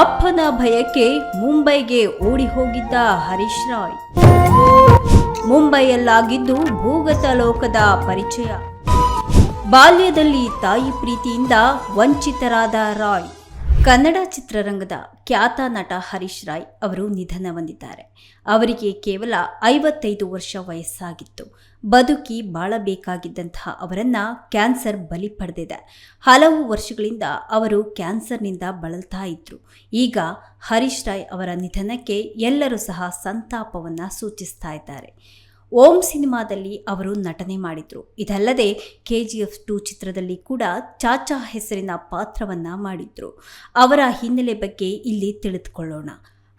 ಅಪ್ಪನ ಭಯಕ್ಕೆ ಮುಂಬೈಗೆ ಓಡಿ ಹೋಗಿದ್ದ ಹರೀಶ್ ರಾಯ್. ಮುಂಬೈಯಲ್ಲಾಗಿದ್ದು ಭೂಗತ ಲೋಕದ ಪರಿಚಯ. ಬಾಲ್ಯದಲ್ಲಿ ತಾಯಿ ಪ್ರೀತಿಯಿಂದ ವಂಚಿತರಾದ ರಾಯ್. ಕನ್ನಡ ಚಿತ್ರರಂಗದ ಖ್ಯಾತ ನಟ ಹರೀಶ್ ರಾಯ್ ಅವರು ನಿಧನ ಹೊಂದಿದ್ದಾರೆ. ಅವರಿಗೆ ಕೇವಲ ಐವತ್ತೈದು ವರ್ಷ ವಯಸ್ಸಾಗಿತ್ತು. ಬದುಕಿ ಬಾಳಬೇಕಾಗಿದ್ದಂತಹ ಅವರನ್ನ ಕ್ಯಾನ್ಸರ್ ಬಲಿ ಪಡೆದಿದೆ. ಹಲವು ವರ್ಷಗಳಿಂದ ಅವರು ಕ್ಯಾನ್ಸರ್ನಿಂದ ಬಳಲ್ತಾ ಇದ್ರು. ಈಗ ಹರೀಶ್ ರಾಯ್ ಅವರ ನಿಧನಕ್ಕೆ ಎಲ್ಲರೂ ಸಹ ಸಂತಾಪವನ್ನು ಸೂಚಿಸ್ತಾ ಇದ್ದಾರೆ. ಓಂ ಸಿನಿಮಾದಲ್ಲಿ ಅವರು ನಟನೆ ಮಾಡಿದ್ರು. ಇದಲ್ಲದೆ ಕೆ ಜಿ ಎಫ್ ಟು ಚಿತ್ರದಲ್ಲಿ ಕೂಡ ಚಾಚಾ ಹೆಸರಿನ ಪಾತ್ರವನ್ನ ಮಾಡಿದ್ರು. ಅವರ ಹಿನ್ನೆಲೆ ಬಗ್ಗೆ ಇಲ್ಲಿ ತಿಳಿದುಕೊಳ್ಳೋಣ.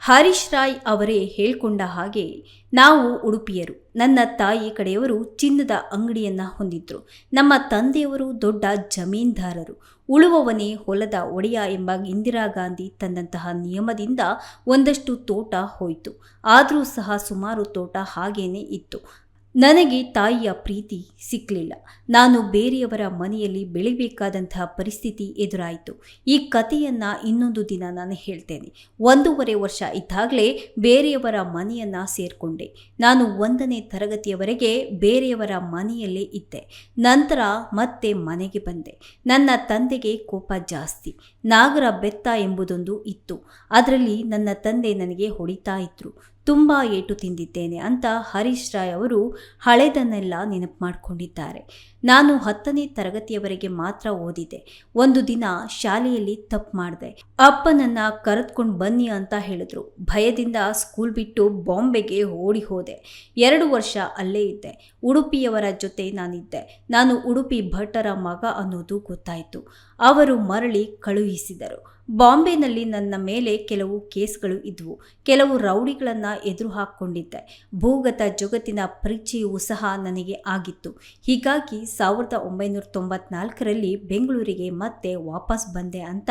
ಹರೀಶ್ ರಾಯ್ ಅವರೇ ಹೇಳಿಕೊಂಡ ಹಾಗೆ ನಾವು ಉಡುಪಿಯರು. ನನ್ನ ತಾಯಿ ಕಡೆಯವರು ಚಿನ್ನದ ಅಂಗಡಿಯನ್ನು ಹೊಂದಿದ್ರು. ನಮ್ಮ ತಂದೆಯವರು ದೊಡ್ಡ ಜಮೀನ್ದಾರರು. ಉಳುವವನೇ ಹೊಲದ ಒಡೆಯ ಎಂಬ ಇಂದಿರಾ ಗಾಂಧಿ ತಂದಂತಹ ನಿಯಮದಿಂದ ಒಂದಷ್ಟು ತೋಟ ಹೋಯಿತು. ಆದರೂ ಸಹ ಸುಮಾರು ತೋಟ ಹಾಗೇನೇ ಇತ್ತು. ನನಗೆ ತಾಯಿಯ ಪ್ರೀತಿ ಸಿಕ್ಕಲಿಲ್ಲ ನಾನು ಬೇರೆಯವರ ಮನೆಯಲ್ಲಿ ಬೆಳಿಬೇಕಾದಂತಹ ಪರಿಸ್ಥಿತಿ ಎದುರಾಯಿತು. ಈ ಕಥೆಯನ್ನು ಇನ್ನೊಂದು ದಿನ ನಾನು ಹೇಳ್ತೇನೆ. ಒಂದೂವರೆ ವರ್ಷ ಇದ್ದಾಗಲೇ ಬೇರೆಯವರ ಮನೆಯನ್ನು ಸೇರಿಕೊಂಡೆ. ನಾನು ಒಂದನೇ ತರಗತಿಯವರೆಗೆ ಬೇರೆಯವರ ಮನೆಯಲ್ಲೇ ಇದ್ದೆ. ನಂತರ ಮತ್ತೆ ಮನೆಗೆ ಬಂದೆ. ನನ್ನ ತಂದೆಗೆ ಕೋಪ ಜಾಸ್ತಿ. ನಾಗರ ಬೆತ್ತ ಎಂಬುದೊಂದು ಇತ್ತು. ಅದರಲ್ಲಿ ನನ್ನ ತಂದೆ ನನಗೆ ಹೊಡಿತಾ ಇದ್ರು. ತುಂಬ ಏಟು ತಿಂದಿದ್ದೇನೆ ಅಂತ ಹರೀಶ್ ರಾಯ್ ಅವರು ಹಳೆದನ್ನೆಲ್ಲ ನೆನಪು ಮಾಡಿಕೊಂಡಿದ್ದಾರೆ. ನಾನು ಹತ್ತನೇ ತರಗತಿಯವರೆಗೆ ಮಾತ್ರ ಓದಿದೆ. ಒಂದು ದಿನ ಶಾಲೆಯಲ್ಲಿ ತಪ್ಪು ಮಾಡಿದೆ. ಅಪ್ಪನನ್ನ ಕರೆದುಕೊಂಡು ಬನ್ನಿ ಅಂತ ಹೇಳಿದ್ರು. ಭಯದಿಂದ ಸ್ಕೂಲ್ ಬಿಟ್ಟು ಬಾಂಬೆಗೆ ಓಡಿ ಹೋದೆ. ಎರಡು ವರ್ಷ ಅಲ್ಲೇ ಇದ್ದೆ. ಉಡುಪಿಯವರ ಜೊತೆ ನಾನಿದ್ದೆ. ನಾನು ಉಡುಪಿ ಭಟ್ಟರ ಮಗ ಅನ್ನೋದು ಗೊತ್ತಾಯಿತು. ಅವರು ಮರಳಿ ಕಳುಹಿಸಿದರು. ಬಾಂಬೆನಲ್ಲಿ ನನ್ನ ಮೇಲೆ ಕೆಲವು ಕೇಸ್ಗಳು ಇದ್ವು. ಕೆಲವು ರೌಡಿಗಳನ್ನು ಎದುರು ಹಾಕ್ಕೊಂಡಿದ್ದೆ ಭೂಗತ ಜಗತ್ತಿನ ಪರಿಚಯವೂ ಸಹ ನನಗೆ ಆಗಿತ್ತು. ಹೀಗಾಗಿ ಸಾವಿರದ ಒಂಬೈನೂರ ತೊಂಬತ್ನಾಲ್ಕರಲ್ಲಿ ಬೆಂಗಳೂರಿಗೆ ಮತ್ತೆ ವಾಪಸ್ ಬಂದೆ ಅಂತ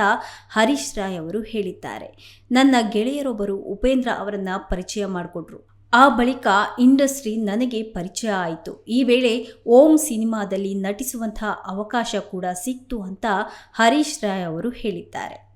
ಹರೀಶ್ ರಾಯ್ ಅವರು ಹೇಳಿದ್ದಾರೆ. ನನ್ನ ಗೆಳೆಯರೊಬ್ಬರು ಉಪೇಂದ್ರ ಅವರನ್ನು ಪರಿಚಯ ಮಾಡಿಕೊಟ್ರು ಆ ಬಳಿಕ ಇಂಡಸ್ಟ್ರಿ ನನಗೆ ಪರಿಚಯ ಆಯಿತು. ಈ ವೇಳೆ ಓಂ ಸಿನಿಮಾದಲ್ಲಿ ನಟಿಸುವಂತಹ ಅವಕಾಶ ಕೂಡ ಸಿಕ್ತು ಅಂತ ಹರೀಶ್ ರಾಯ್ ಅವರು ಹೇಳಿದ್ದಾರೆ.